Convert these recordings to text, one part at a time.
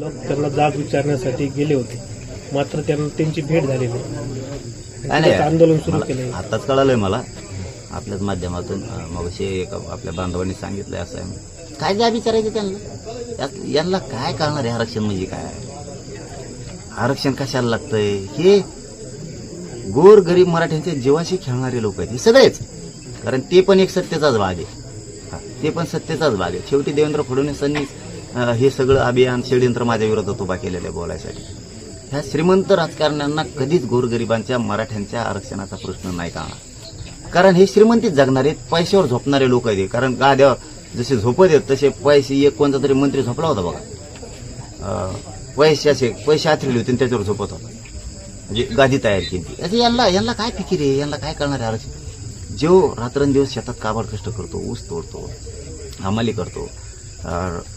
लोक त्यांना जाग विचारण्यासाठी गेले होते. मात्र त्यांना त्यांची भेट झाली नाही. आंदोलन सुरू केलंय. आताच कळालंय मला. आपल्याच माध्यमातून मग एक आपल्या बांधवांनी सांगितलंय असं आहे. काय द्या विचारायचं त्यांना? यांना काय कळणार आहे आरक्षण म्हणजे काय? आरक्षण कशाला लागतंय? हे गोर गरीब मराठ्यांच्या जीवाशी खेळणारे लोक आहेत. हे सगळेच. कारण ते पण एक सत्तेचाच भाग आहे. ते पण सत्तेचाच भाग आहे. शेवटी देवेंद्र फडणवीसांनी हे सगळं अभियान षडयंत्र माझ्या विरोधात उभा केलेलं आहे बोलायसाठी. ह्या श्रीमंत राजकारण्यांना कधीच गोरगरिबांच्या मराठ्यांच्या आरक्षणाचा प्रश्न नाही का कारण हे श्रीमंतीत जगणारे पैशावर झोपणारे लोक आहेत कारण गाद्यावर जसे झोपत आहेत तसे पैसे एक कोणता तरी मंत्री झोपला होता बघा. अं, पैशाचे पैसे आथरले होते आणि त्याच्यावर झोपत होता. म्हणजे गादी तयार केली असे यांना यांना काय फिकीर आहे? यांना काय करणार आहे आरक्षण? जो रात्रंदिवस शेतात काबाड कष्ट करतो ऊस तोडतो हमाली करतो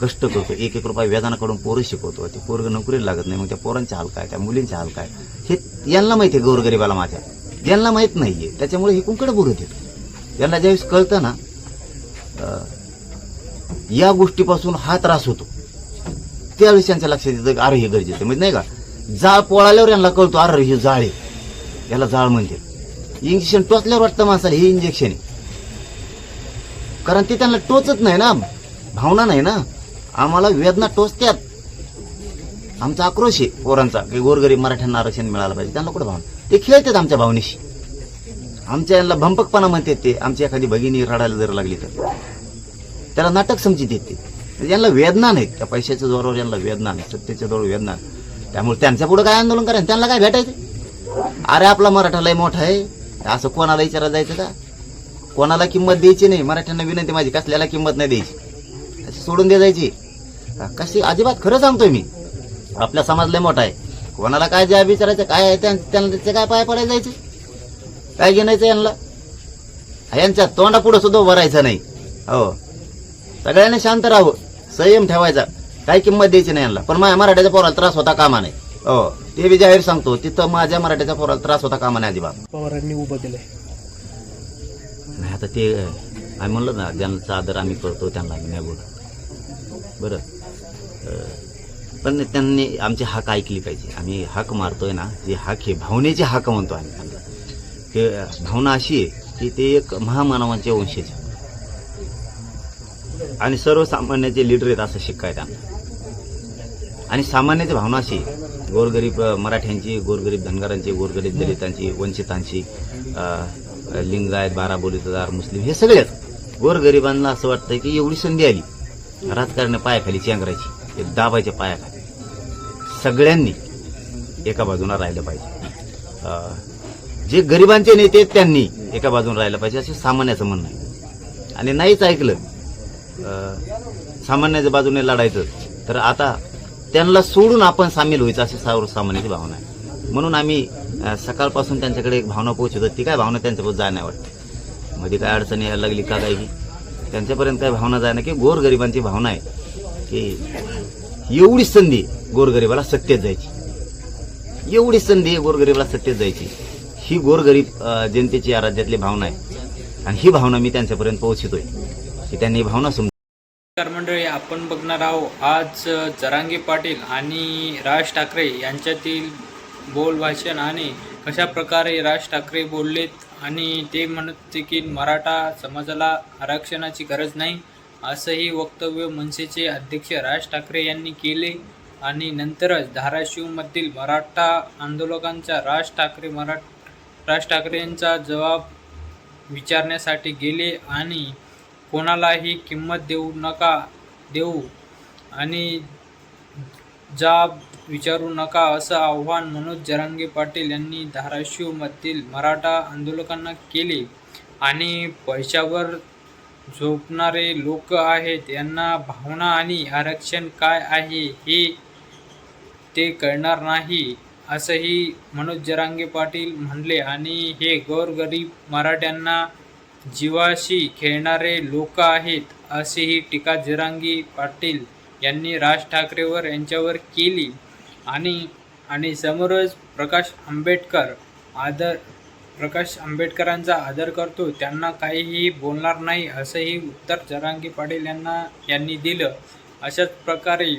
कष्ट करतो एक एक रुपये वेदानाकडून पोरं शिकवतो ते पोरग नोकरीला लागत नाही. मग त्या पोरांचे हाल काय? त्या मुलींचे हाल काय? हे यांना माहिती आहे गोरगरिबाला माझ्या. यांना माहीत नाहीये. त्याच्यामुळे हे कुंकडे बोलत आहेत. यांना ज्यावेळेस कळतं ना या गोष्टीपासून हा त्रास होतो. त्यावेळेस त्यांच्या लक्षात येतं अरे हे गरजेचं म्हणजे नाही का? जाळ पोळाल्यावर यांना कळतो अरे हे जाळ आहे. याला जाळ म्हणते इंजेक्शन टोचल्यावर वाटतं माणसाला हे इंजेक्शन आहे. कारण ते त्यांना टोचत नाही ना. भावना नाही ना. आम्हाला वेदना टोचत्यात. आमचा आक्रोश आहे पोरांचा की गोरगरीब मराठ्यांना आरक्षण मिळालं पाहिजे. त्यांना कुठं भावना? ते खेळतात आमच्या भावनेशी. आमच्या यांना भंपकपणा म्हणतात ते आमची एखादी भगिनी रडायला जर लागली तर. त्याला नाटक समजित येते म्हणजे यांना वेदना नाहीत. त्या पैशाच्या जोरावर यांना वेदना नाही सत्तेच्या जोरावर वेदना त्यामुळे त्यांच्या पुढे काय आंदोलन करायचं? त्यांना काय भेटायचं? अरे आपला मराठा लय मोठा आहे. असं कोणाला विचारायला जायचं का? कोणाला किंमत द्यायची नाही? मराठ्यांना विनंती माझी कसल्याला किंमत नाही द्यायची? सोडून द्या जायची. कशी अजिबात खरं सांगतोय मी. आपला समाज लय मोठा आहे. कोणाला काय द्या विचारायचं काय आहे त्यां- त्यांना त्याचे काय पाय पडायला जायचे? काय घेणायचं यांना? यांच्या तोंडा पुढे सुद्धा उभं राहायचं नाही. हो. सगळ्यांनी शांत राहावं. संयम ठेवायचा. काही किंमत द्यायची नाही यांना. पण माझ्या मराठ्याच्या पोराला त्रास होता कामा नाही हो. ते बी जाहीर सांगतो तिथं माझ्या मराठ्याच्या पोराला त्रास होता कामा नाही अजिबात. पवारांनी उभं केलंय. नाही आता ते आम्ही म्हणलं ना ज्यांचा आदर आम्ही करतो त्यांना आम्ही नाही बोलत. बरं. पण त्यांनी आमची हाक ऐकली पाहिजे. आम्ही हाक मारतोय ना जे हाक आहे भावनेची हाक म्हणतो आम्ही. त्यांना ते भावना अशी आहे की ते एक महामानवांचे वंशज. आणि सर्वसामान्याचे लीडर आहेत असं शिकाय त्यांना आणि सामान्याची भावना अशी आहे, गोरगरीब मराठ्यांची गोरगरीब धनगरांची गोरगरीब दलितांची वंचितांची लिंगायत बारा बोलीतदार मुस्लिम हे सगळेच. गोरगरिबांना असं वाटतं की एवढी संधी आली. राजकारण पायाखाली चेंगरायची ते दाबायच्या पायाखाली. सगळ्यांनी एका बाजूला राहिलं पाहिजे. जे गरिबांचे नेते आहेत त्यांनी एका बाजूला राहिलं पाहिजे असे सामान्याचं म्हणणं आहे. आणि नाहीच ऐकलं सामान्याच्या बाजूने लढायचं तर आता त्यांना सोडून आपण सामील व्हायचं अशी सर्वसामान्याची भावना आहे. म्हणून आम्ही सकाळपासून त्यांच्याकडे एक भावना पोहोचवतो ती काय भावना? त्यांच्यापर्यंत जाय नाही मध्ये काय अडचणी यायला लागली का काही? त्यांच्यापर्यंत काय भावना जाय ना की गोरगरिबांची भावना आहे की एवढी संधी गोरगरिबाला सत्तेत जायची. एवढी संधी आहे गोरगरिबाला सत्तेत जायची. ही गोरगरीब जनतेची या राज्यातली भावना आहे. आणि ही भावना मी त्यांच्यापर्यंत पोहोचतोय की त्यांनी ही भावना समजून नमस्कार मंडळी आपण बघणार आहोत आज जरांगे पाटील आणि राज ठाकरे यांच्यातील बोल भाषण आणि कशा प्रकारे राज ठाकरे बोललेत आणि ते म्हणत होते की मराठा समाजाला आरक्षणाची गरज नाही असंही वक्तव्य मनसेचे अध्यक्ष राज ठाकरे यांनी केले. आणि नंतरच धाराशिवमधील मराठा आंदोलकांचा राज ठाकरे मरा राज ठाकरे यांचा जबाब विचारण्यासाठी गेले आणि कोणालाही किंमत देऊ नका देऊ आणि जाब विचारू नका असं आव्हान मनोज जरांगे पाटील यांनी धाराशिवमधील मराठा आंदोलकांना केले. आणि पैशावर झोपणारे लोक आहेत यांना भावना आणि आरक्षण काय आहे हे ते कळणार नाही असंही मनोज जरांगे पाटील म्हणले. आणि हे गोरगरीब मराठ्यांना जीवाशी खेळणारे लोक आहेत अशीही टीका जरांगी पाटील यांनी राज ठाकरेवर यांच्यावर केली. आणि आणि समोरच प्रकाश आंबेडकर आदर प्रकाश आंबेडकरांचा आदर करतो. त्यांना काहीही बोलणार नाही असंही उत्तर जरांगी पाटील यांना यांनी दिलं. अशाच प्रकारे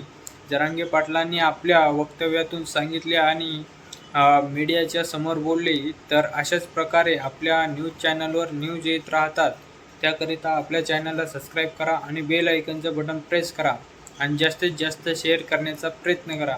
जरांगे पाटलांनी आपल्या वक्तव्यातून सांगितले आणि मीडियाच्या समोर बोलले. तर अशाच प्रकारे आपल्या न्यूज चॅनलवर न्यूज येत राहतात. त्याकरिता आपल्या चॅनलला सबस्क्राईब करा आणि बेल आयकनचं बटन प्रेस करा. आणि जास्तीत जास्त शेअर करण्याचा प्रयत्न करा.